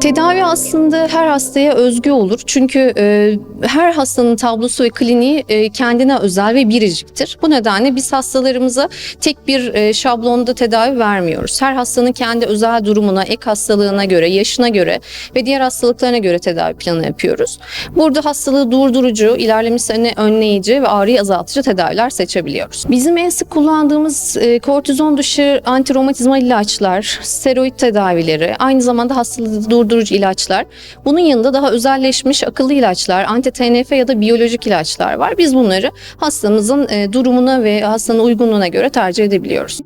Tedavi aslında her hastaya özgü olur. Çünkü e, her hastanın tablosu ve kliniği e, kendine özel ve biriciktir. Bu nedenle biz hastalarımıza tek bir e, şablonda tedavi vermiyoruz. Her hastanın kendi özel durumuna, ek hastalığına göre, yaşına göre ve diğer hastalıklarına göre tedavi planı yapıyoruz. Burada hastalığı durdurucu, ilerlemesini önleyici ve ağrıyı azaltıcı tedaviler seçebiliyoruz. Bizim en sık kullandığımız e, kortizon dışı antiromatizmal ilaçlar, steroid tedavileri, aynı zamanda hastalığı durdurucu ilaçlar. Bunun yanında daha özelleşmiş akıllı ilaçlar, anti-TNF ya da biyolojik ilaçlar var. Biz bunları hastamızın e, durumuna ve hastanın uygunluğuna göre tercih edebiliyoruz.